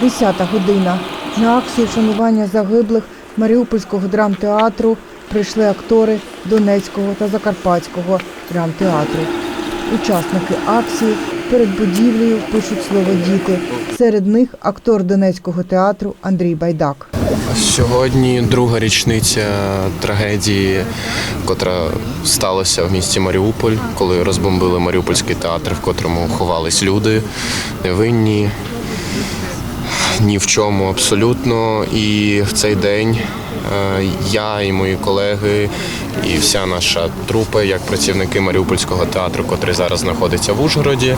10 година. На акцію вшанування загиблих Маріупольського драмтеатру прийшли актори Донецького та Закарпатського драмтеатру. Учасники акції перед будівлею пишуть слово діти. Серед них актор Донецького театру Андрій Байдак. Сьогодні друга річниця трагедії, котра сталася в місті Маріуполь, коли розбомбили Маріупольський театр, в котрому ховались люди, невинні, ні в чому абсолютно. І в цей день е, я і мої колеги, і вся наша трупа, як працівники Маріупольського театру, котрий зараз знаходиться в Ужгороді,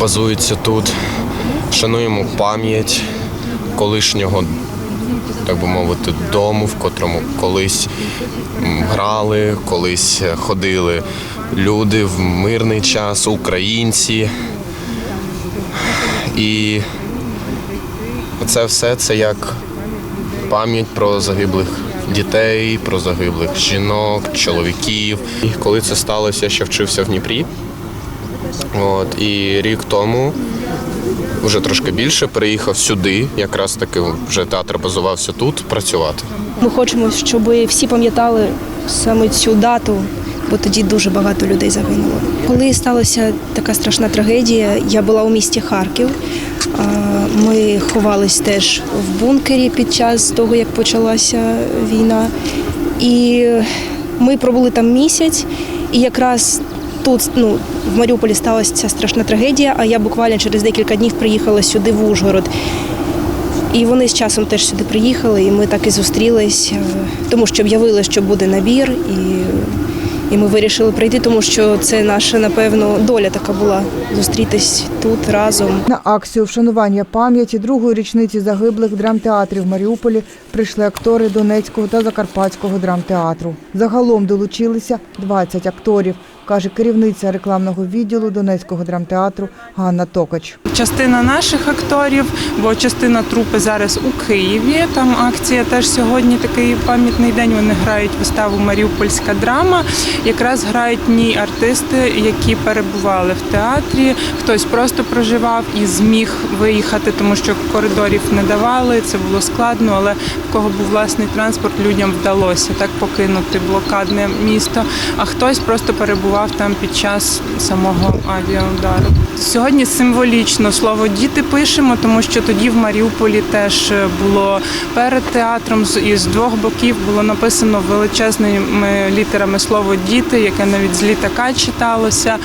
базується тут. Шануємо пам'ять колишнього так би мовити, дому, в котрому колись грали, колись ходили люди в мирний час, українці. І це все це як пам'ять про загиблих дітей, про загиблих жінок, чоловіків. І коли це сталося, я ще вчився в Дніпрі. От, і рік тому вже трошки більше переїхав сюди, якраз таки вже театр базувався тут працювати. Ми хочемо, щоб всі пам'ятали саме цю дату, бо тоді дуже багато людей загинуло. Коли сталася така страшна трагедія, я була у місті Харків. Ми ховались теж в бункері під час того, як почалася війна. І ми пробули там місяць, і якраз тут, ну, в Маріуполі сталася ця страшна трагедія, а я буквально через декілька днів приїхала сюди, в Ужгород. І вони з часом теж сюди приїхали, і ми так і зустрілись, е, тому що об'явили, що буде набір, і, і ми вирішили прийти, тому що це наша, напевно, доля така була зустрітись тут разом. На акцію вшанування пам'яті другої річниці загиблих драмтеатрів в Маріуполі прийшли актори Донецького та Закарпатського драмтеатру. Загалом долучилися 20 акторів, каже керівниця рекламного відділу Донецького драмтеатру Ганна Токач. Частина наших акторів, бо частина трупи зараз у Києві. Там акція теж сьогодні такий пам'ятний день. Вони грають виставу Маріупольська драма. Якраз грають ні артисти, які перебували в театрі. Хтось просто проживав і зміг виїхати, тому що коридорів не давали. Це було складно, але в кого був власний транспорт, людям вдалося так покинути блокадне місто. А хтось просто перебував там під час самого авіаудару. Сьогодні символічно слово діти пишемо, тому що тоді в Маріуполі теж було перед театром і з- двох боків було написано величезними літерами слово діти, яке навіть з літака читалося.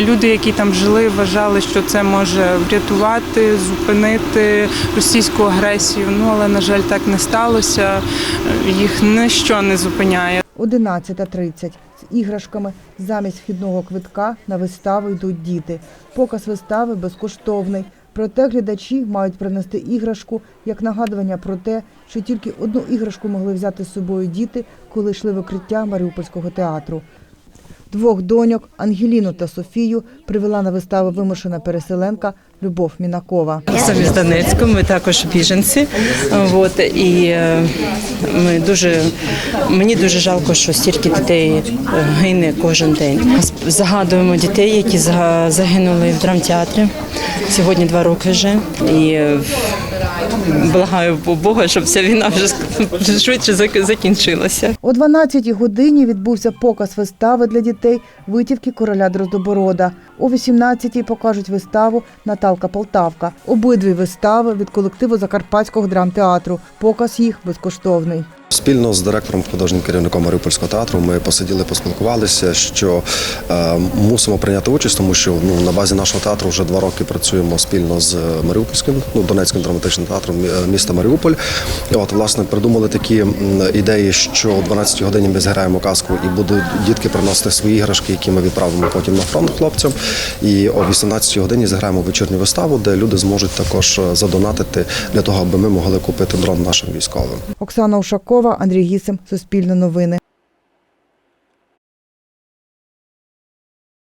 Люди, які там жили, вважали, що це може врятувати, зупинити російську агресію. Ну але на жаль, так не сталося. Їх ніщо не зупиняє. 11.30. З іграшками замість вхідного квитка на виставу йдуть діти. Показ вистави безкоштовний. Проте глядачі мають принести іграшку як нагадування про те, що тільки одну іграшку могли взяти з собою діти, коли йшли в укриття Маріупольського театру. Двох доньок Ангеліну та Софію привела на виставу вимушена переселенка Любов Мінакова. Самі з Донецьку, ми також біженці. От, і е, ми дуже, мені дуже жалко, що стільки дітей гине кожен день. Загадуємо дітей, які загинули в драмтеатрі. Сьогодні два роки вже. І е, благаю Бога, щоб ця війна вже швидше зак- закінчилася. О 12-й годині відбувся показ вистави для дітей витівки короля Дроздоборода. О 18-й покажуть виставу Наталка Полтавка. Обидві вистави від колективу Закарпатського драмтеатру. Показ їх безкоштовний. Спільно з директором художнім керівником Маріупольського театру ми посиділи, поспілкувалися, що е, мусимо прийняти участь, тому що ну на базі нашого театру вже два роки працюємо спільно з Маріупольським, ну Донецьким драматичним театром міста Маріуполь. От власне придумали такі ідеї, що о 12 годині ми зіграємо казку і будуть дітки приносити свої іграшки, які ми відправимо потім на фронт хлопцям. І о 18 годині зіграємо вечірню виставу, де люди зможуть також е, задонатити для того, аби ми могли купити дрон нашим військовим. Оксана Ушакова, Андрій Гісим, Суспільне новини.